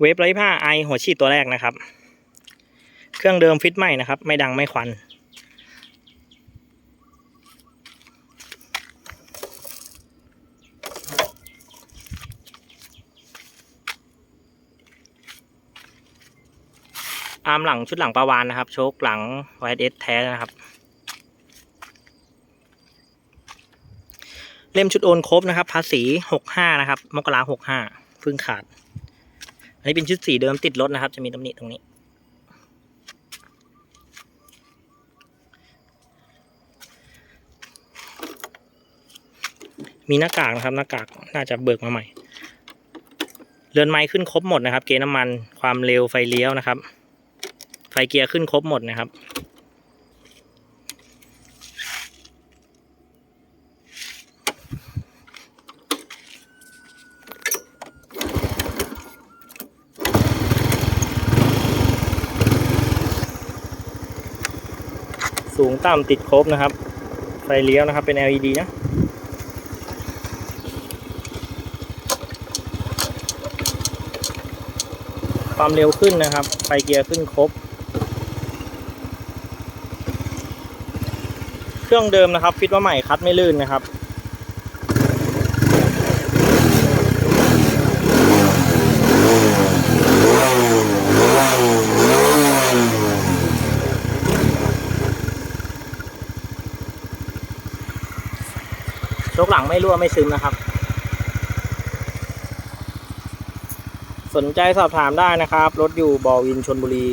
เวฟไร้ผ้าไอหัวฉีดตัวแรกนะครับ เครื่องเดิมฟิตใหม่นะครับ ไม่ดังไม่ควันอาร์มหลังชุดหลังปลาวานนะครับ โชคหลังไวเอสแท้นะครับ เล่มชุดโอนครบนะครับ ภาษีหกห้านะครับ มกราหกห้าเพิ่งขาด นี้เป็นชุดสีเดิมติดรถนะครับ จะมีตำหนิตรงนี้ มีหน้ากากนะครับ หน้ากากน่าจะเบิกมาใหม่ เรือนไม้ขึ้นครบหมดนะครับ เกณฑ์น้ำมันความเร็วไฟเลี้ยวนะครับ ไฟเกียร์ขึ้นครบหมดนะครับ สูงต่ำติดครบนะครับ ไฟเลี้ยวนะครับเป็น LED นะ ความเร็วขึ้นนะครับ ไฟเกียร์ขึ้นครบ เครื่องเดิมนะครับ ฟิตว่าใหม่คัดไม่ลื่นนะครับ ชกหลังไม่รั่วไม่ซึมนะครับ สนใจสอบถามได้นะครับ รถอยู่บ่อวินชนบุรี